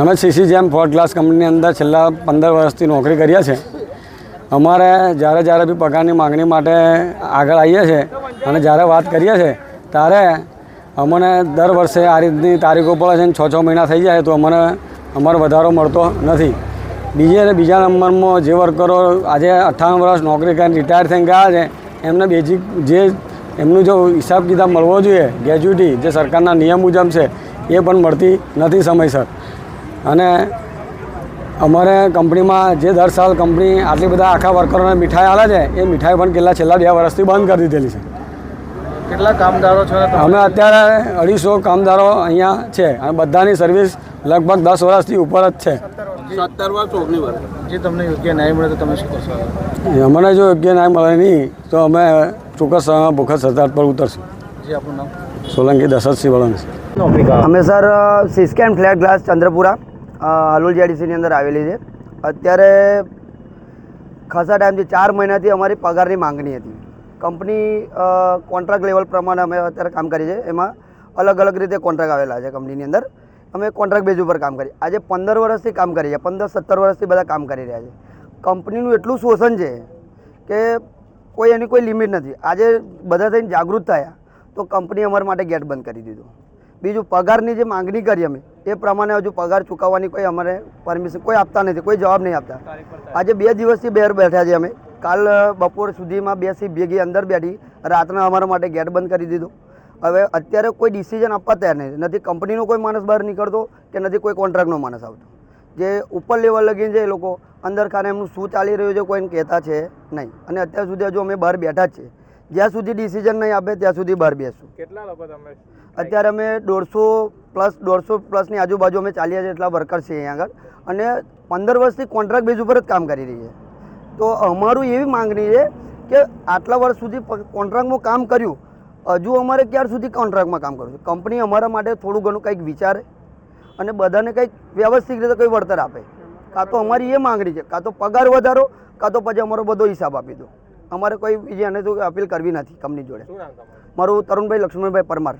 અમે સીસી જેમ fourth class કંપનીની અંદર છેલ્લા પંદર વર્ષથી નોકરી કરીએ છીએ. અમારે જ્યારે જ્યારે બી પગારની માગણી માટે આગળ આવીએ છીએ અને જ્યારે વાત કરીએ છીએ, ત્યારે અમને દર વર્ષે આ રીતની તારીખો પડે છે અને છ છ મહિના થઈ જાય તો અમને અમારો વધારો મળતો નથી. બીજે અને બીજા નંબરમાં જે વર્કરો આજે અઠ્ઠાવન વર્ષ નોકરી કરીને રિટાયર થઈને ગયા છે, એમને બેઝિક જે એમનું જો હિસાબ કિતાબ મળવો જોઈએ ગ્રેજ્યુટી જે સરકારના નિયમ મુજબ છે, એ પણ મળતી નથી સમયસર. અને અમારે કંપનીમાં જે દર સાલ કંપની આટલી બધા આખા વર્કરોને મીઠાઈ આલે છે એ મીઠાઈ પણ કેટલા છેલ્લા બે વર્ષથી બંધ કરી દીધેલી છે. કેટલા કામદારો છે અમે અત્યારે અઢીસો કામદારો અહીંયા છે અને બધાની સર્વિસ લગભગ દસ વર્ષથી ઉપર જ છે. જે તમને યોગ્ય ન્યાય મળે તો તમે શું કરશો? અમને જો યોગ્ય ન્યાય મળે નહીં તો અમે ચોક્કસ ભૂખત સરદાર પર ઉતરશું. જે આપણું નામ? સોલંકી દશરથસિંહ વળંગ અમે sir સિસ્કેન flat glass Chandrapura. Halol જેડીસીની અંદર આવેલી છે. અત્યારે ખાસા ટાઈમથી ચાર મહિનાથી અમારી પગારની માંગણી હતી. કંપની કોન્ટ્રાક્ટ લેવલ પ્રમાણે અમે અત્યારે કામ કરીએ છીએ. એમાં અલગ અલગ રીતે કોન્ટ્રાક્ટ આવેલા છે કંપનીની અંદર. અમે કોન્ટ્રાક્ટ બેઝ ઉપર કામ કરીએ. આજે પંદર વર્ષથી કામ કરીએ છીએ. પંદર, સત્તર વર્ષથી બધા કામ કરી રહ્યા છે. કંપનીનું એટલું શોષણ છે કે કોઈ એની કોઈ લિમિટ નથી. આજે બધા થઈને જાગૃત થયા તો કંપની અમારા માટે ગેટ બંધ કરી દીધું. બીજું પગારની જે માંગણી કરી અમે એ પ્રમાણે હજુ પગાર ચૂકવવાની કોઈ અમારે પરમિશન કોઈ આપતા નથી કોઈ જવાબ નહીં આપતા. આજે બે દિવસથી બહાર બેઠા છે અમે. કાલ બપોર સુધીમાં બે સી ભેગી અંદર બેઠી રાતના અમારા માટે ગેટ બંધ કરી દીધો. હવે અત્યારે કોઈ ડિસિઝન આપવા તૈયાર નથી નથી કંપનીનો કોઈ માણસ બહાર નીકળતો કે નથી કોઈ કોન્ટ્રાક્ટનો માણસ આવતો. જે ઉપર લેવલ લગીને છે એ લોકો અંદર ખાને એમનું શું ચાલી રહ્યું છે કોઈને કહેતા છે નહીં. અને અત્યાર સુધી હજુ અમે બહાર બેઠા જ છે જ્યાં સુધી ડિસિઝન નહીં આપે ત્યાં સુધી બહાર બેસું. કેટલા લોકો તમે અત્યારે અમે દોઢસો પ્લસ દોઢસો પ્લસની આજુબાજુ અમે ચાલીએ છીએ એટલા વર્કર છે અહીંયા આગળ. અને પંદર વર્ષથી કોન્ટ્રાક્ટ બેઝ ઉપર જ કામ કરી રહી છે. તો અમારું એવી માંગણી છે કે આટલા વર્ષ સુધી કોન્ટ્રાક્ટમાં કામ કર્યું હજુ અમારે ક્યાર સુધી કોન્ટ્રાક્ટમાં કામ કરવું છે? કંપની અમારા માટે થોડું ઘણું કંઈક વિચારે અને બધાને કંઈક વ્યવસ્થિત રીતે કંઈ વળતર આપે. કાં તો અમારી એ માંગણી છે કાં તો પગાર વધારો કાં તો પછી અમારો બધો હિસાબ આપી દો. અમારે કોઈ બીજી અને તો અપીલ કરવી નથી કંપની જોડે. મારું તરુણભાઈ લક્ષ્મણભાઈ પરમાર.